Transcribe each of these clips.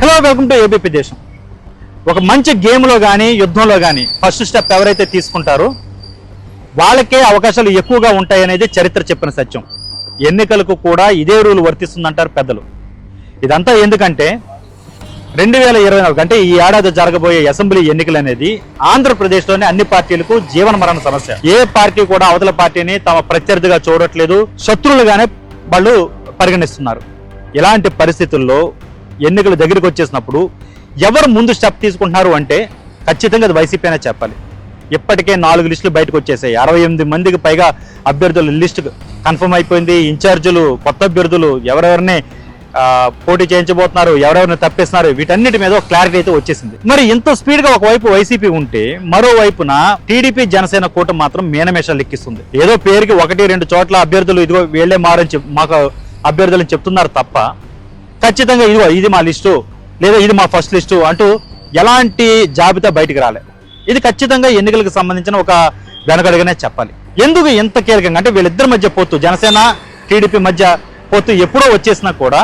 Hello welcome to ABP దేశం ఒక మంచి గేమ్లో కానీ యుద్ధంలో కానీ ఫస్ట్ స్టెప్ ఎవరైతే తీసుకుంటారో వాళ్ళకే అవకాశాలు ఎక్కువగా ఉంటాయనేది చరిత్ర చెప్పిన సత్యం. ఎన్నికలకు కూడా ఇదే రూల్ వర్తిస్తుందంటారు పెద్దలు. ఇదంతా ఎందుకంటే రెండు వేల ఇరవై నాలుగు అంటే ఈ ఏడాది జరగబోయే అసెంబ్లీ ఎన్నికలు అనేది ఆంధ్రప్రదేశ్లోని అన్ని పార్టీలకు జీవన మరణ సమస్య. ఏ పార్టీ కూడా అవతల పార్టీని తమ ప్రత్యర్థిగా చూడట్లేదు శత్రువులుగానే వాళ్ళు పరిగణిస్తున్నారు. ఇలాంటి పరిస్థితుల్లో ఎన్నికలు దగ్గరికి వచ్చేసినప్పుడు ఎవరు ముందు స్టెప్ తీసుకుంటున్నారు అంటే ఖచ్చితంగా అది వైసీపీ అయినా చెప్పాలి. ఇప్పటికే నాలుగు లిస్టులు బయటకు వచ్చేసాయి. అరవై ఎనిమిది మందికి పైగా అభ్యర్థుల లిస్ట్ కన్ఫర్మ్ అయిపోయింది. ఇన్ఛార్జీలు కొత్త అభ్యర్థులు ఎవరెవరిని పోటీ చేయించబోతున్నారు ఎవరెవరిని తప్పిస్తున్నారు వీటన్నిటి మీద ఒక క్లారిటీ అయితే వచ్చేసింది. మరి ఇంత స్పీడ్గా ఒకవైపు వైసీపీ ఉంటే మరోవైపున టీడీపీ జనసేన కూటమి మాత్రం మీనమేషాలు లెక్కిస్తుంది. ఏదో పేరుకి ఒకటి రెండు చోట్ల అభ్యర్థులు ఇదిగో వీళ్ళే మారని మాకు అభ్యర్థులను చెప్తున్నారు తప్ప ఖచ్చితంగా ఇదిగో ఇది మా లిస్టు లేదా ఇది మా ఫస్ట్ లిస్టు అంటూ ఎలాంటి జాబితా బయటికి రాలే. ఇది ఖచ్చితంగా ఎన్నికలకు సంబంధించిన ఒక వెనకడుగానే చెప్పాలి. ఎందుకు ఎంత కీలకంగా? అంటే వీళ్ళిద్దరి మధ్య పొత్తు జనసేన టీడీపీ మధ్య పొత్తు ఎప్పుడో వచ్చేసినా కూడా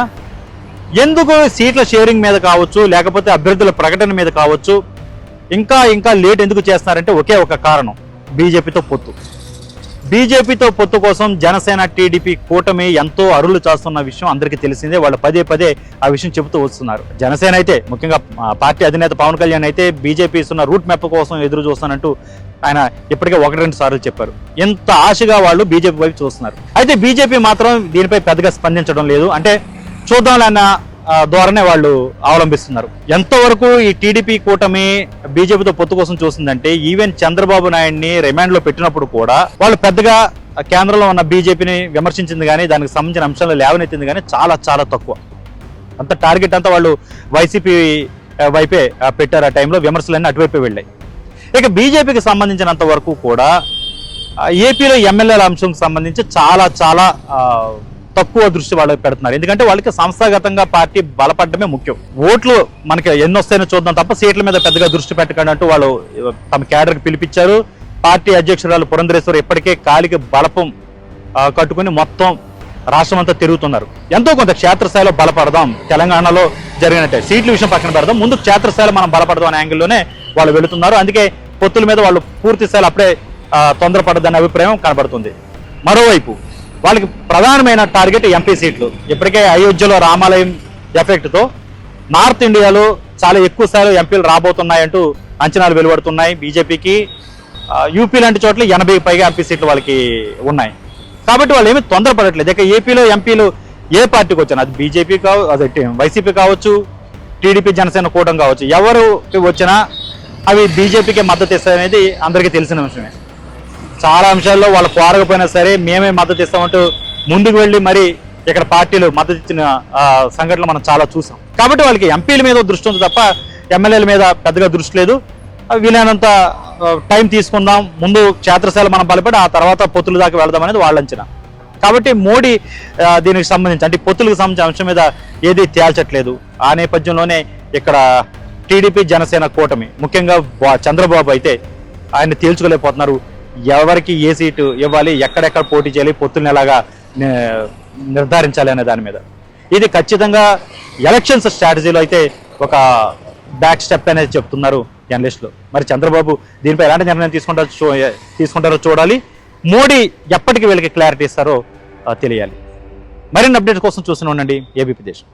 ఎందుకు సీట్ల షేరింగ్ మీద కావచ్చు లేకపోతే అభ్యర్థుల ప్రకటన మీద కావచ్చు ఇంకా ఇంకా లేట్ ఎందుకు చేస్తున్నారంటే ఒకే ఒక కారణం. బీజేపీతో పొత్తు బీజేపీతో పొత్తు కోసం జనసేన టీడీపీ కూటమి ఎంతో అరులు చేస్తున్న విషయం అందరికీ తెలిసిందే. వాళ్ళు పదే పదే ఆ విషయం చెబుతూ వస్తున్నారు. జనసేన అయితే ముఖ్యంగా పార్టీ అధినేత పవన్ కళ్యాణ్ అయితే బీజేపీ ఇస్తున్న రూట్ మ్యాప్ కోసం ఎదురు చూస్తానంటూ ఆయన ఇప్పటికే ఒకటి రెండు సార్లు చెప్పారు. ఎంత ఆశగా వాళ్ళు బీజేపీ వైపు చూస్తున్నారు. అయితే బీజేపీ మాత్రం దీనిపై పెద్దగా స్పందించడం లేదు. అంటే చూద్దాంలన్న ఆ, ద్వారానే వాళ్ళు అవలంబిస్తున్నారు. ఎంతవరకు ఈ టీడీపీ కూటమి బీజేపీతో పొత్తు కోసం చూస్తుందంటే ఈవెన్ చంద్రబాబు నాయుడిని రిమాండ్లో పెట్టినప్పుడు కూడా వాళ్ళు పెద్దగా కేంద్రంలో ఉన్న బీజేపీని విమర్శించింది కానీ దానికి సంబంధించిన అంశాలు లేవనెత్తింది కానీ చాలా చాలా తక్కువ. అంత టార్గెట్ అంతా వాళ్ళు వైసీపీ వైపే పెట్టారు ఆ టైంలో విమర్శలన్నీ అటువైపే వెళ్ళాయి. ఇక బీజేపీకి సంబంధించినంత వరకు కూడా ఏపీలో ఎమ్మెల్యేల అంశంకి సంబంధించి చాలా చాలా తక్కువ దృష్టి వాళ్ళకి పెడుతున్నారు. ఎందుకంటే వాళ్ళకి సంస్థాగతంగా పార్టీ బలపడమే ముఖ్యం. ఓట్లు మనకి ఎన్ని వస్తాయో చూద్దాం తప్ప సీట్ల మీద పెద్దగా దృష్టి పెట్టకండి అంటూ వాళ్ళు తమ క్యాడర్కి పిలిపించారు. పార్టీ అధ్యక్షురాలు పురంధరేశ్వరు ఇప్పటికే కాలికి బలపం కట్టుకుని మొత్తం రాష్ట్రం అంతా తిరుగుతున్నారు. ఎంతో కొంత క్షేత్రస్థాయిలో బలపడదాం. తెలంగాణలో జరిగినట్టే. సీట్ల విషయం పక్కన పెడదాం. ముందు క్షేత్రస్థాయిలో మనం బలపడదాం అనే యాంగిల్లోనే వాళ్ళు వెళుతున్నారు. అందుకే పొత్తుల మీద వాళ్ళు పూర్తి స్థాయిలో అప్పుడే ఆ, తొందరపడదనే అభిప్రాయం కనబడుతుంది. మరోవైపు వాళ్ళకి ప్రధానమైన టార్గెట్ ఎంపీ సీట్లు. ఇప్పటికే అయోధ్యలో రామాలయం ఎఫెక్ట్తో నార్త్ ఇండియాలో చాలా ఎక్కువ స్థాయిలో ఎంపీలు రాబోతున్నాయంటూ అంచనాలు వెలువడుతున్నాయి. బీజేపీకి యూపీ లాంటి చోట్ల ఎనభై పైగా ఎంపీ సీట్లు వాళ్ళకి ఉన్నాయి. కాబట్టి వాళ్ళు ఏమీ తొందరపడట్లేదు. ఇక ఏపీలో ఎంపీలు ఏ పార్టీకి వచ్చినా అది బీజేపీ కావు అదే వైసీపీ కావచ్చు టీడీపీ జనసేన కూటమి కావచ్చు ఎవరు వచ్చినా అవి బీజేపీకి మద్దతు ఇస్తాయనేది అందరికీ తెలిసిన విషయమే. చాలా అంశాల్లో వాళ్ళు కోరకపోయినా సరే మేమే మద్దతు ఇస్తామంటూ ముందుకు వెళ్ళి మరి ఇక్కడ పార్టీలు మద్దతు ఇచ్చిన సంఘటనలు మనం చాలా చూసాం. కాబట్టి వాళ్ళకి ఎంపీల మీద దృష్టి ఉంది తప్ప ఎమ్మెల్యేల మీద పెద్దగా దృష్టి లేదు. వీలైనంత టైం తీసుకుందాం ముందు క్షేత్రశాల మనం బలపడి ఆ తర్వాత పొత్తుల దాకా వెళ్దాం అనేది వాళ్ళ అంచనా. కాబట్టి మోడీ దీనికి సంబంధించి అంటే పొత్తులకు సంబంధించిన అంశం మీద ఏది తేల్చట్లేదు. ఆ నేపథ్యంలోనే ఇక్కడ టీడీపీ జనసేన కూటమి ముఖ్యంగా బా- చంద్రబాబు అయితే ఆయన తేల్చుకోలేకపోతున్నారు. ఎవరికి ఏ సీటు ఇవ్వాలి ఎక్కడెక్కడ పోటీ చేయాలి పొత్తులను ఎలాగా నిర్ధారించాలి అనే దాని మీద. ఇది ఖచ్చితంగా ఎలక్షన్స్ స్ట్రాటజీలో అయితే ఒక బ్యాక్ స్టెప్ అనేది చెప్తున్నారు జర్నలిస్టులు. మరి చంద్రబాబు దీనిపై ఎలాంటి నిర్ణయం తీసుకుంటారో చూ తీసుకుంటారో చూడాలి. మోడీ ఎప్పటికి వీళ్ళకి క్లారిటీ ఇస్తారో తెలియాలి. మరిన్ని అప్డేట్స్ కోసం చూస్తూనే ఉండండి. ఏబీపీ దేశం.